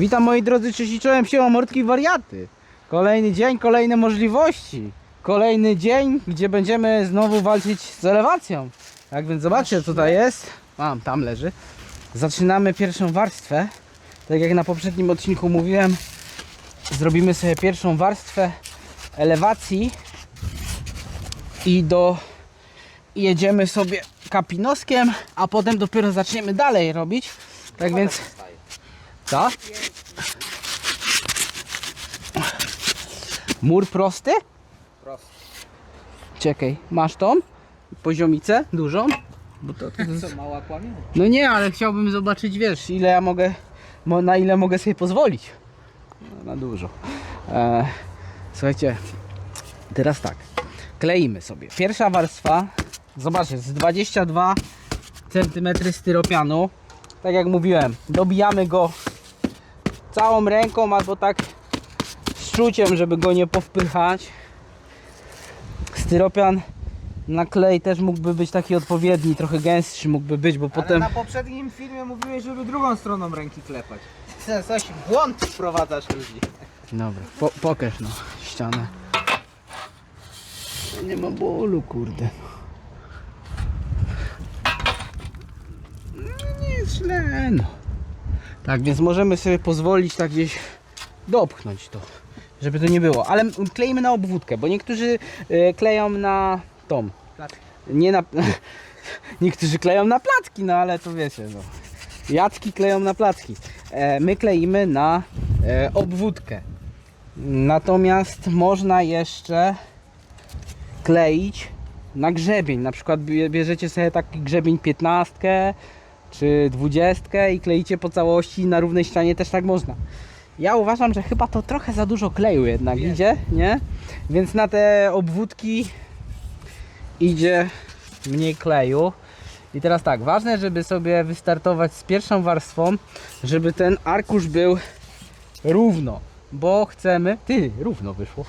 Witam moi drodzy, i czołem, siema mordki wariaty. Kolejny dzień, kolejne możliwości. Kolejny dzień, gdzie będziemy znowu walczyć z elewacją. Tak więc zobaczcie, co tutaj jest. Mam, tam leży. Zaczynamy pierwszą warstwę. Tak jak na poprzednim odcinku mówiłem, zrobimy sobie pierwszą warstwę elewacji i do jedziemy sobie kapinoskiem, a potem dopiero zaczniemy dalej robić. Tak więc co? Mur prosty? Prosty. Czekaj, masz tą poziomicę dużą? Bo to, to, to Co, mała kłamie? No nie, ale chciałbym zobaczyć, wiesz, ile ja mogę, mo- na ile mogę sobie pozwolić. No, na dużo. E, słuchajcie, teraz tak, kleimy sobie. Pierwsza warstwa, zobaczcie, z 22 cm styropianu. Tak jak mówiłem, dobijamy go całą ręką albo tak szczuciem, żeby go nie powpychać. Styropian na klej też mógłby być taki odpowiedni, trochę gęstszy mógłby być, bo Ale potem... na poprzednim filmie mówiłeś, żeby drugą stroną ręki klepać. Coś w błąd wprowadzasz ludzi. Dobra, po, pokaż no, ścianę. Nie ma bólu, kurde. No, nie jest źle, no. Tak, więc możemy sobie pozwolić tak gdzieś dopchnąć to, żeby to nie było. Ale kleimy na obwódkę, bo niektórzy e, kleją na tą, nie na... Niektórzy kleją na placki, no ale to wiecie, no. Jacki kleją na placki. E, my kleimy na e, obwódkę. Natomiast można jeszcze kleić na grzebień. Na przykład bie- bierzecie sobie taki grzebień 15 czy 20 i kleicie po całości na równej ścianie też tak można. Ja uważam, że chyba to trochę za dużo kleju jednak Jest. idzie, nie? Więc na te obwódki idzie mniej kleju. I teraz tak, ważne, żeby sobie wystartować z pierwszą warstwą, żeby ten arkusz był równo, bo chcemy, ty, równo wyszło,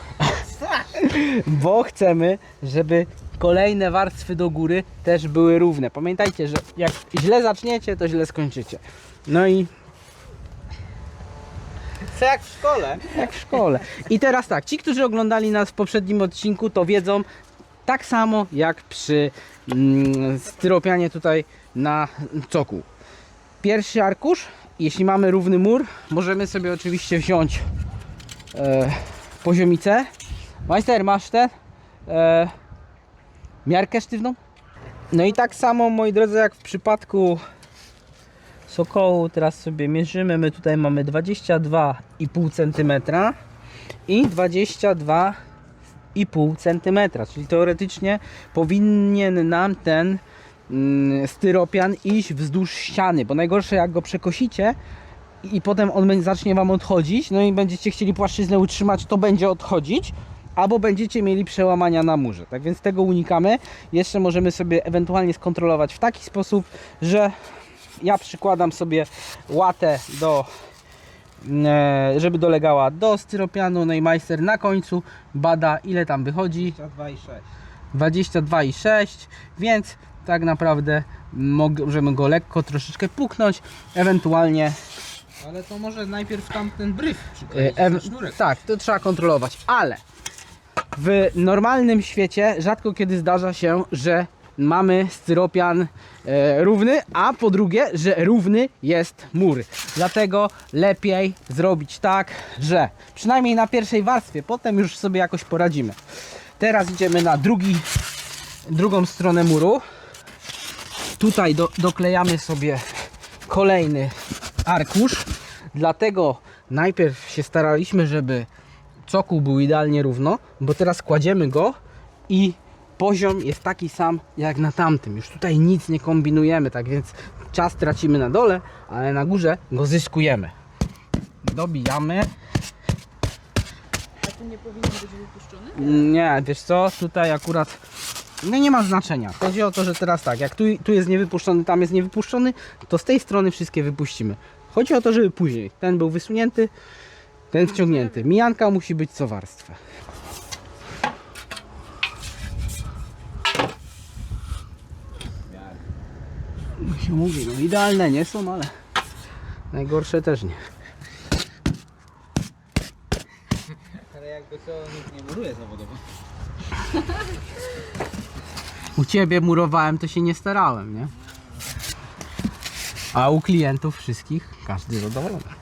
bo chcemy, żeby kolejne warstwy do góry też były równe. Pamiętajcie, że jak źle zaczniecie, to źle skończycie. No i Co jak w szkole? jak w szkole. I teraz tak, ci, którzy oglądali nas w poprzednim odcinku, to wiedzą tak samo jak przy mm, styropianie tutaj na coku. Pierwszy arkusz, jeśli mamy równy mur, możemy sobie oczywiście wziąć e, poziomicę. Majster, masz ten e, miarkę sztywną? No i tak samo, moi drodzy, jak w przypadku sokołu, teraz sobie mierzymy. My tutaj mamy 22,5 cm i 22,5 cm, czyli teoretycznie powinien nam ten mm, styropian iść wzdłuż ściany, bo najgorsze jak go przekosicie i potem on zacznie Wam odchodzić, no i będziecie chcieli płaszczyznę utrzymać, to będzie odchodzić, albo będziecie mieli przełamania na murze. Tak więc tego unikamy. Jeszcze możemy sobie ewentualnie skontrolować w taki sposób, że ja przykładam sobie łatę do e, żeby dolegała do styropianu, no i majster na końcu bada ile tam wychodzi 2 i 6. 22,6 więc tak naprawdę możemy go lekko troszeczkę puknąć ewentualnie Ale to może najpierw tamten bryf e, przykleić, sznurek. tak, to trzeba kontrolować, ale w normalnym świecie rzadko kiedy zdarza się, że mamy styropian e, równy, a po drugie, że równy jest mur. Dlatego lepiej zrobić tak, że przynajmniej na pierwszej warstwie, potem już sobie jakoś poradzimy. Teraz idziemy na drugi, drugą stronę muru. Tutaj do, doklejamy sobie kolejny arkusz. Dlatego najpierw się staraliśmy, żeby cokół był idealnie równo, bo teraz kładziemy go i poziom jest taki sam jak na tamtym. Już tutaj nic nie kombinujemy, tak więc czas tracimy na dole, ale na górze go zyskujemy. Dobijamy. A tu nie powinien być wypuszczony? Nie, wiesz co, tutaj akurat no nie ma znaczenia. Chodzi o to, że teraz tak, jak tu, tu jest niewypuszczony, tam jest niewypuszczony, to z tej strony wszystkie wypuścimy. Chodzi o to, żeby później ten był wysunięty, ten wciągnięty. Mijanka musi być co warstwę. Się mówi, no idealne nie są, ale najgorsze też nie. Ale jakby to nikt nie muruje zawodowo. U ciebie murowałem, to się nie starałem, nie? A u klientów wszystkich każdy zadowolony.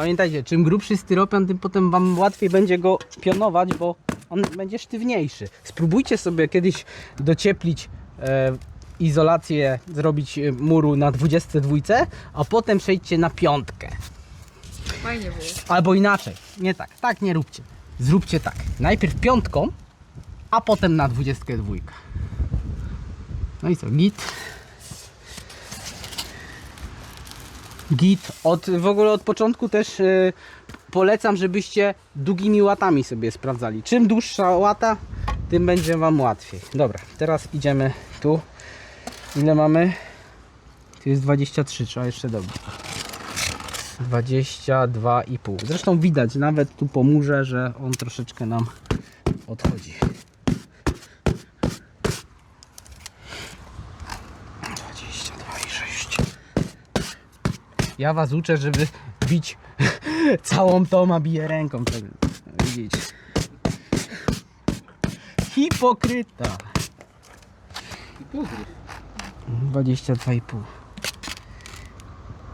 Pamiętajcie, czym grubszy styropian, tym potem wam łatwiej będzie go pionować, bo on będzie sztywniejszy. Spróbujcie sobie kiedyś docieplić e, izolację, zrobić e, muru na 22, a potem przejdźcie na piątkę. Fajnie było. Albo inaczej. Nie tak. Tak nie róbcie. Zróbcie tak. Najpierw piątką, a potem na 22. No i co? Git. Git. Od, w ogóle od początku też y, polecam, żebyście długimi łatami sobie sprawdzali. Czym dłuższa łata, tym będzie Wam łatwiej. Dobra, teraz idziemy tu. Ile mamy? Tu jest 23, trzeba jeszcze dobić. 22,5. Zresztą widać nawet tu po murze, że on troszeczkę nam odchodzi. 22,6. Ja was uczę, żeby bić całą tą, a ręką. Widzicie. Hipokryta. I półgryz. 22,5.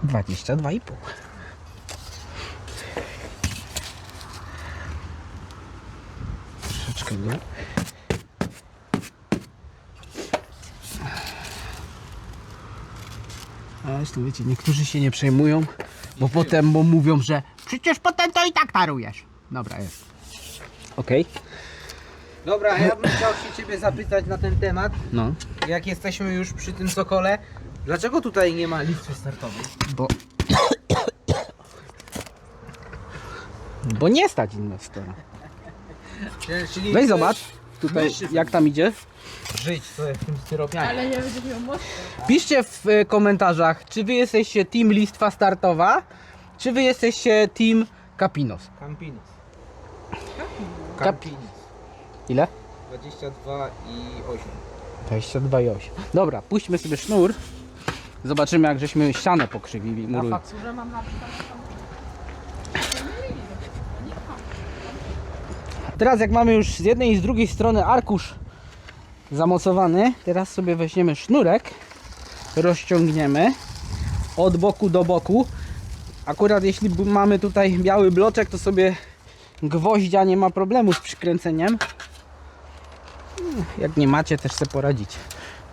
22,5. Troszeczkę dół. Zresztą wiecie, niektórzy się nie przejmują, bo potem bo mówią, że przecież potem to i tak tarujesz. Dobra, jest. Okej. Dobra, ja bym chciał się ciebie zapytać na ten temat. No, Jak jesteśmy już przy tym sokole, dlaczego tutaj nie ma listy startowej? bo... Bo nie stać inwestora. Czyli Weź zobacz tutaj jak tam idzie. Żyć sobie w tym styropianie. Ale nie będziesz miał mocy. Piszcie w e, komentarzach, czy wy jesteście team listwa startowa, czy wy jesteście team Capinos. Campinus. Kap- Campinus. Ile? 22 i 8. 22,8. Dobra, puśćmy sobie sznur. Zobaczymy jak żeśmy ścianę pokrzywili. Na Muruj. fakturze mam napisane Teraz jak mamy już z jednej i z drugiej strony arkusz zamocowany, teraz sobie weźmiemy sznurek, rozciągniemy od boku do boku. Akurat jeśli mamy tutaj biały bloczek, to sobie gwoździa nie ma problemu z przykręceniem. Jak nie macie, też sobie poradzicie.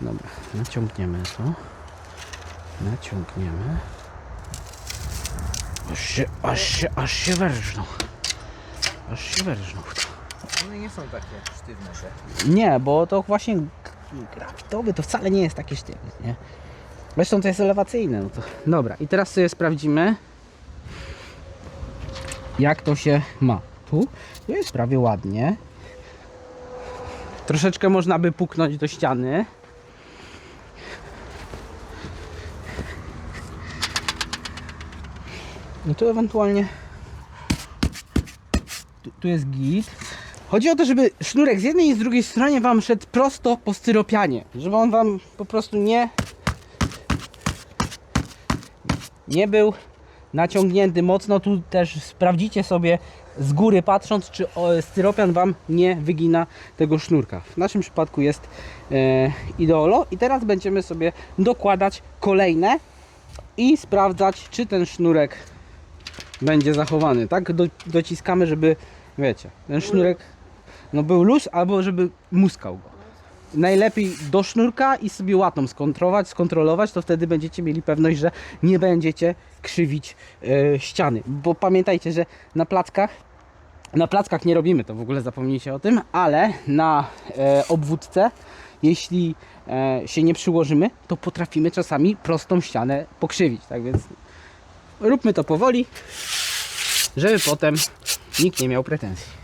Dobra, naciągniemy to. Naciągniemy. Aż się, aż się, aż się wyrżnął. Aż się wyrżnął. One nie są takie sztywne te. Nie, bo to właśnie grafitowy to wcale nie jest takie sztywne, nie? Zresztą to jest elewacyjne. No to... Dobra, i teraz sobie sprawdzimy, jak to się ma. Tu jest prawie ładnie. Troszeczkę można by puknąć do ściany. No tu ewentualnie tu, tu jest git. Chodzi o to, żeby sznurek z jednej i z drugiej strony Wam szedł prosto po styropianie. Żeby on Wam po prostu nie nie był naciągnięty mocno. Tu też sprawdzicie sobie z góry patrząc, czy styropian Wam nie wygina tego sznurka. W naszym przypadku jest e, ideolo i teraz będziemy sobie dokładać kolejne i sprawdzać, czy ten sznurek będzie zachowany. Tak do, dociskamy, żeby wiecie, ten sznurek no był luz, albo żeby muskał go. Najlepiej do sznurka i sobie łatą skontrolować, skontrolować, to wtedy będziecie mieli pewność, że nie będziecie krzywić e, ściany. Bo pamiętajcie, że na plackach na plackach nie robimy to, w ogóle zapomnijcie o tym, ale na e, obwódce, jeśli e, się nie przyłożymy, to potrafimy czasami prostą ścianę pokrzywić. Tak więc róbmy to powoli, żeby potem nikt nie miał pretensji.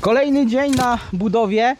Kolejny dzień na budowie.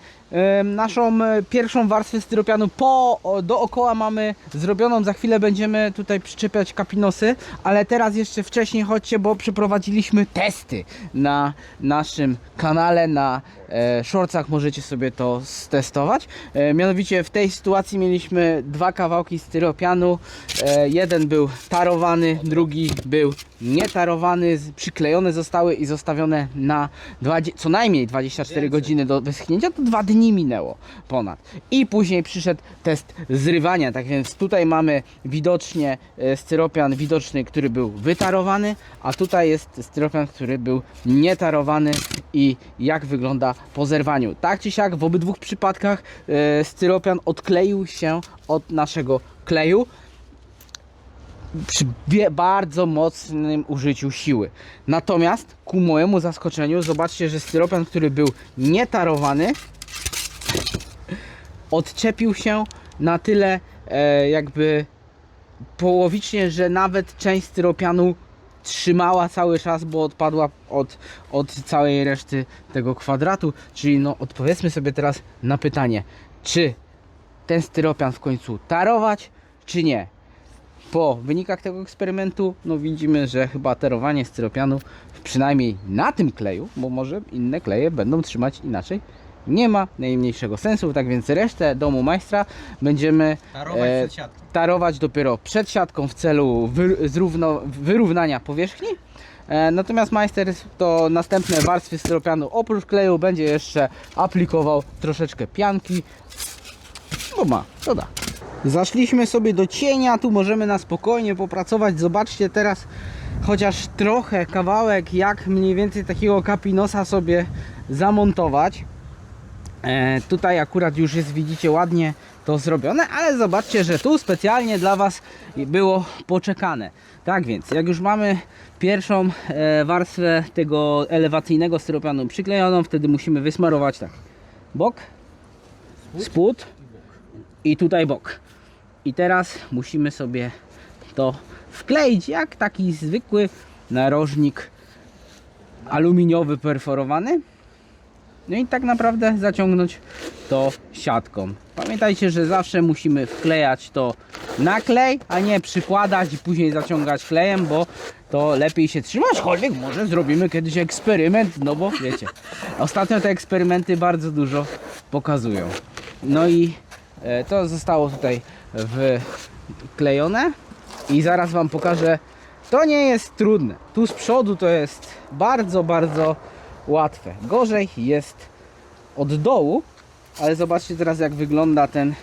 Naszą e, pierwszą warstwę styropianu po, dookoła mamy zrobioną. Za chwilę będziemy tutaj przyczepiać kapinosy, ale teraz jeszcze wcześniej chodźcie, bo przeprowadziliśmy testy na naszym kanale, na e, shortsach możecie sobie to stestować. E, mianowicie w tej sytuacji mieliśmy dwa kawałki styropianu. E, jeden był tarowany, drugi był nietarowany, przyklejone zostały i zostawione na 20, co najmniej 24 Więcej. godziny do wyschnięcia, to dwa dni minęło ponad. I później przyszedł test zrywania, tak więc tutaj mamy widocznie e, styropian widoczny, który był wytarowany, a tutaj jest styropian, który był nietarowany i jak wygląda po zerwaniu. Tak czy siak w obydwu przypadkach e, styropian odkleił się od naszego kleju przy bardzo mocnym użyciu siły. Natomiast ku mojemu zaskoczeniu zobaczcie, że styropian, który był nietarowany odczepił się na tyle e, jakby połowicznie, że nawet część styropianu trzymała cały czas, bo odpadła od, od całej reszty tego kwadratu. Czyli no odpowiedzmy sobie teraz na pytanie, czy ten styropian w końcu tarować, czy nie. Po wynikach tego eksperymentu, no widzimy, że chyba tarowanie styropianu, przynajmniej na tym kleju, bo może inne kleje będą trzymać inaczej, nie ma najmniejszego sensu. Tak więc resztę domu majstra będziemy Tarować E, przed siatką. tarować dopiero przed siatką w celu wy, zrówno, wyrównania powierzchni. E, natomiast majster to następne warstwy styropianu oprócz kleju będzie jeszcze aplikował troszeczkę pianki. Bo ma, to da. Zaszliśmy sobie do cienia, tu możemy na spokojnie popracować. Zobaczcie teraz chociaż trochę kawałek, jak mniej więcej takiego kapinosa sobie zamontować. E, tutaj akurat już jest, widzicie, ładnie to zrobione, ale zobaczcie, że tu specjalnie dla Was było poczekane. Tak więc, jak już mamy pierwszą e, warstwę tego elewacyjnego styropianu przyklejoną, wtedy musimy wysmarować tak bok, spód i tutaj bok. I teraz musimy sobie to wkleić jak taki zwykły narożnik aluminiowy perforowany. No i tak naprawdę zaciągnąć to siatką. Pamiętajcie, że zawsze musimy wklejać to na klej, a nie przykładać i później zaciągać klejem, bo to lepiej się trzyma, aczkolwiek może zrobimy kiedyś eksperyment, no bo wiecie, ostatnio te eksperymenty bardzo dużo pokazują. No i e, to zostało tutaj wklejone i zaraz Wam pokażę, to nie jest trudne. Tu z przodu to jest bardzo, bardzo łatwe. Gorzej jest od dołu, ale zobaczcie teraz jak wygląda ten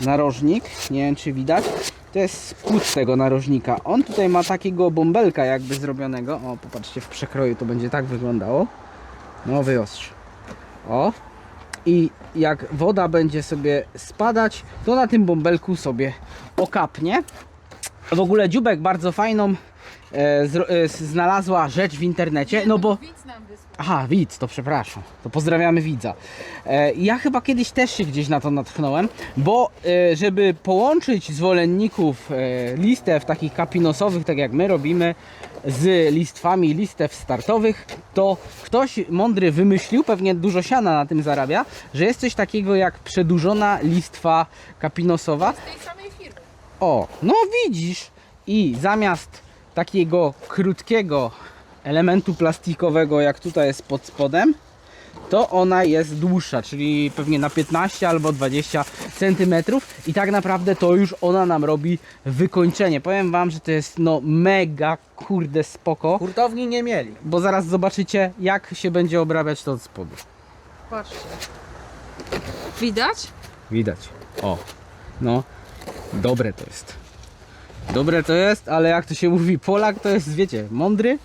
narożnik. Nie wiem czy widać. To jest spód tego narożnika. On tutaj ma takiego bąbelka jakby zrobionego. O, popatrzcie, w przekroju to będzie tak wyglądało. No, wyostrz. O. I jak woda będzie sobie spadać, to na tym bąbelku sobie okapnie. W ogóle Dziubek bardzo fajną e, zro- e, znalazła rzecz w internecie, no bo... Widz nam wysłał. Aha, widz, to przepraszam. To pozdrawiamy widza. E, ja chyba kiedyś też się gdzieś na to natchnąłem, bo e, żeby połączyć zwolenników e, listew takich kapinosowych, tak jak my robimy, z listwami listew startowych, to ktoś mądry wymyślił, pewnie dużo siana na tym zarabia, że jest coś takiego jak przedłużona listwa kapinosowa, Z tej samej. O, no widzisz. I zamiast takiego krótkiego elementu plastikowego, jak tutaj jest pod spodem, to ona jest dłuższa, czyli pewnie na 15 albo 20 cm i tak naprawdę to już ona nam robi wykończenie. Powiem Wam, że to jest no mega kurde spoko, Hurtowni nie mieli. bo zaraz zobaczycie jak się będzie obrabiać to od spodu. Patrzcie. Widać? Widać. O, no, dobre to jest. Dobre to jest, ale jak to się mówi, Polak to jest, wiecie, mądry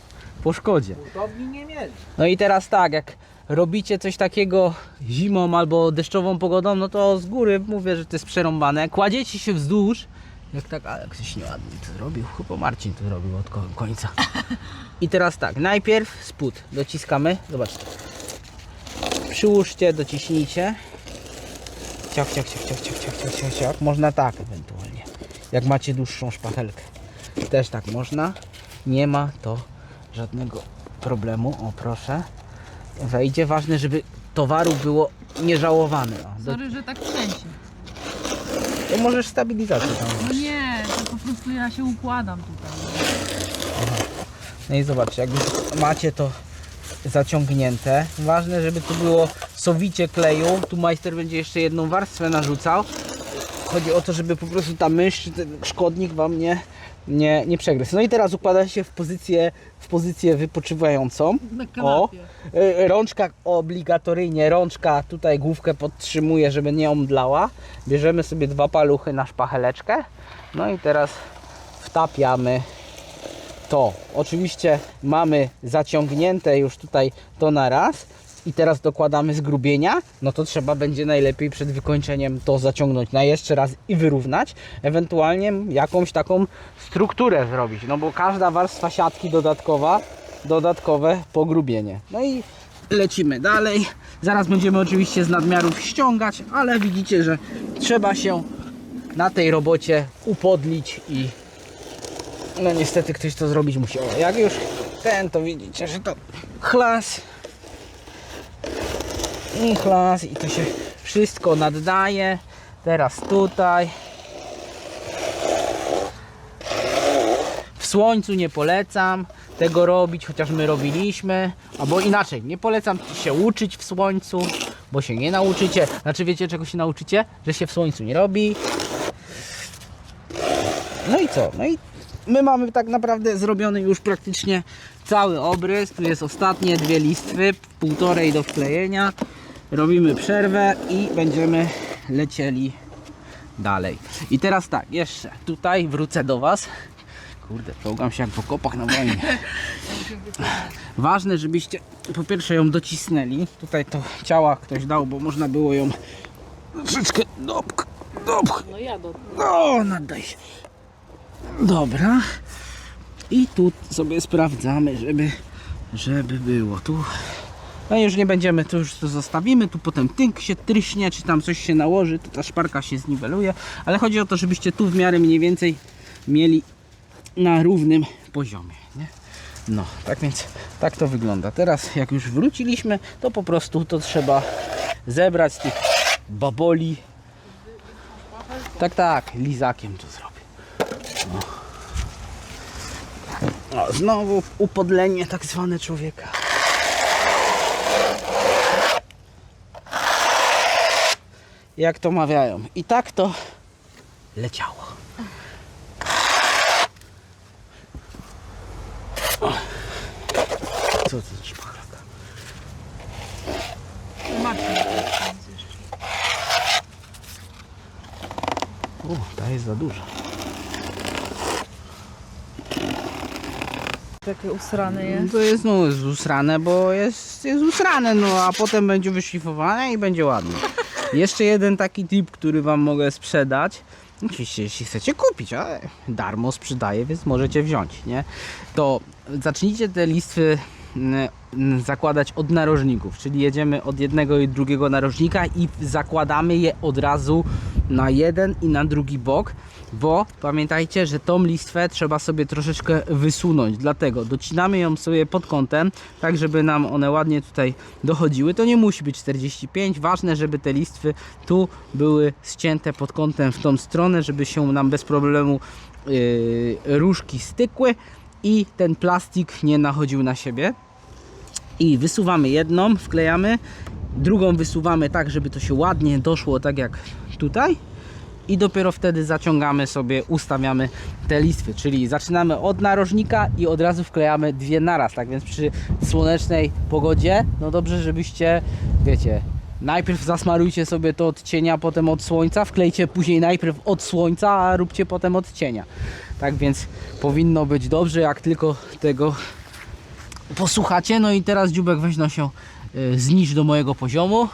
po szkodzie. Hurtowni nie mieli. No i teraz tak, jak robicie coś takiego zimą albo deszczową pogodą, no to z góry mówię, że to jest przerąbane. Kładziecie się wzdłuż, jak tak, ale ktoś nieładnie to zrobił, chyba Marcin to zrobił od ko- końca. I teraz tak, najpierw spód dociskamy, zobaczcie. Przyłóżcie, dociśnijcie. Ciach, ciach, ciach, ciach, ciach, ciach, ciach, ciach, ciach. Można tak ewentualnie, jak macie dłuższą szpachelkę. Też tak można. Nie ma to żadnego problemu. O proszę. wejdzie. Ważne, żeby towaru było nieżałowane. O, do, Sorry, że tak trzęsie. to możesz stabilizację tam. No nie, to po prostu ja się układam tutaj. No i zobaczcie, jak już macie to zaciągnięte, ważne, żeby tu było sowicie kleju. Tu majster będzie jeszcze jedną warstwę narzucał. Chodzi o to, żeby po prostu ta mysz, szkodnik wam nie, nie, nie przegryzł. No i teraz układa się w pozycję, w pozycję wypoczywającą. O, y, rączka obligatoryjnie, rączka tutaj główkę podtrzymuje, żeby nie omdlała. Bierzemy sobie dwa paluchy na szpacheleczkę. No i teraz wtapiamy to. Oczywiście mamy zaciągnięte już tutaj to na raz. I teraz dokładamy zgrubienia, no to trzeba będzie najlepiej przed wykończeniem to zaciągnąć na jeszcze raz i wyrównać. Ewentualnie jakąś taką strukturę zrobić, no bo każda warstwa siatki dodatkowa, dodatkowe pogrubienie. No i lecimy dalej. Zaraz będziemy oczywiście z nadmiarów ściągać, ale widzicie, że trzeba się na tej robocie upodlić i no niestety ktoś to zrobić musi. O, jak już ten, to widzicie, że to chlas i chlas i to się wszystko naddaje. Teraz tutaj. W słońcu nie polecam tego robić, chociaż my robiliśmy. Albo inaczej, nie polecam się uczyć w słońcu, bo się nie nauczycie. Znaczy wiecie czego się nauczycie? Że się w słońcu nie robi. No i co? No i my mamy tak naprawdę zrobiony już praktycznie cały obrys. Tu jest ostatnie dwie listwy, półtorej do wklejenia. Robimy przerwę i będziemy lecieli dalej. I teraz tak, jeszcze tutaj wrócę do Was. Kurde, czołgam się jak w okopach na wojnie. Ważne, żebyście po pierwsze ją docisnęli. Tutaj to ciała ktoś dał, bo można było ją troszeczkę dopk, dopk, No ja do... no, naddaj się. Dobra. I tu sobie sprawdzamy, żeby, żeby było. Tu. No już nie będziemy, to już to zostawimy. Tu potem tynk się tryśnie, czy tam coś się nałoży, to ta szparka się zniweluje. Ale chodzi o to, żebyście tu w miarę mniej więcej mieli na równym poziomie. Nie? No, tak więc tak to wygląda. Teraz jak już wróciliśmy, to po prostu to trzeba zebrać z tych baboli. Tak, tak, lizakiem to zrobię. O, znowu upodlenie tak zwane człowieka. Jak to mawiają. I tak to leciało. O. Co to za szpachlaka? Marcin. U, ta jest za duża. Takie usrane jest. To jest no jest usrane, bo jest, jest usrane, no a potem będzie wyszlifowane i będzie ładnie. Jeszcze jeden taki tip, który wam mogę sprzedać. Oczywiście, jeśli chcecie kupić, ale darmo sprzedaję, więc możecie wziąć, nie? To zacznijcie te listwy mm, mm, zakładać od narożników, czyli jedziemy od jednego i drugiego narożnika i zakładamy je od razu na jeden i na drugi bok, bo pamiętajcie, że tą listwę trzeba sobie troszeczkę wysunąć, dlatego docinamy ją sobie pod kątem, tak żeby nam one ładnie tutaj dochodziły. To nie musi być 45, ważne, żeby te listwy tu były ścięte pod kątem w tą stronę, żeby się nam bez problemu yy, różki stykły i ten plastik nie nachodził na siebie. I wysuwamy jedną, wklejamy, drugą wysuwamy tak, żeby to się ładnie doszło, tak jak tutaj i dopiero wtedy zaciągamy sobie, ustawiamy te listwy, czyli zaczynamy od narożnika i od razu wklejamy dwie naraz, tak więc przy słonecznej pogodzie, no dobrze, żebyście, wiecie, najpierw zasmarujcie sobie to od cienia, potem od słońca, wklejcie później najpierw od słońca, a róbcie potem od cienia. Tak więc powinno być dobrze, jak tylko tego posłuchacie. No i teraz dziubek weź no się y, zniż do mojego poziomu.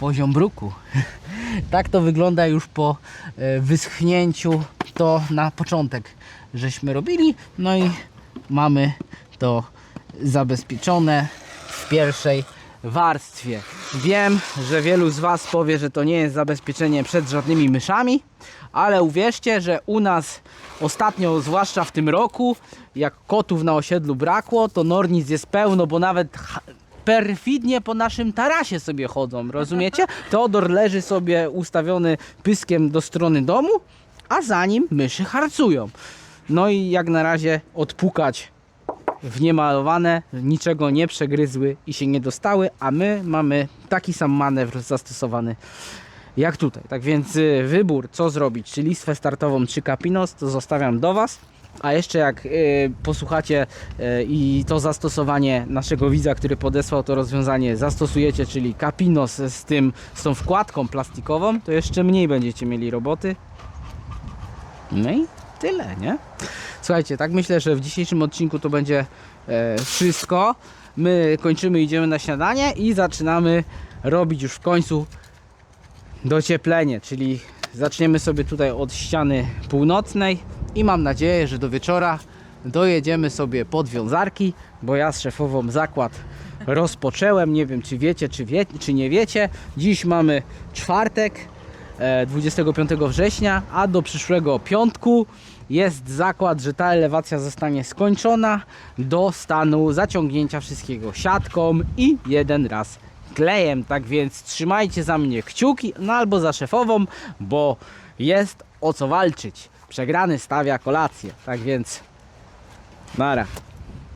Poziom bruku. tak to wygląda już po y, wyschnięciu. To na początek żeśmy robili. No i mamy to zabezpieczone w pierwszej warstwie. Wiem, że wielu z Was powie, że to nie jest zabezpieczenie przed żadnymi myszami, ale uwierzcie, że u nas ostatnio, zwłaszcza w tym roku, jak kotów na osiedlu brakło, to Nornic jest pełno, bo nawet perfidnie po naszym tarasie sobie chodzą, rozumiecie? Teodor leży sobie ustawiony pyskiem do strony domu, a za nim myszy harcują. No i jak na razie odpukać w niemalowane, niczego nie przegryzły i się nie dostały, a my mamy taki sam manewr zastosowany jak tutaj. Tak więc y, wybór, co zrobić, czy listwę startową, czy kapinos, to zostawiam do Was. A jeszcze jak y, posłuchacie y, i to zastosowanie naszego widza, który podesłał to rozwiązanie, zastosujecie, czyli kapinos z tym, z tą wkładką plastikową, to jeszcze mniej będziecie mieli roboty. No i tyle, nie? Słuchajcie, tak myślę, że w dzisiejszym odcinku to będzie e, wszystko. My kończymy, idziemy na śniadanie i zaczynamy robić już w końcu docieplenie, czyli zaczniemy sobie tutaj od ściany północnej i mam nadzieję, że do wieczora dojedziemy sobie pod wiązarki, bo ja z szefową zakład rozpocząłem, nie wiem czy wiecie, czy, wie, czy nie wiecie. Dziś mamy czwartek, e, 25 września, a do przyszłego piątku jest zakład, że ta elewacja zostanie skończona do stanu zaciągnięcia wszystkiego siatką i jeden raz klejem. Tak więc trzymajcie za mnie kciuki, no albo za szefową, bo jest o co walczyć. Przegrany stawia kolację. Tak więc nara.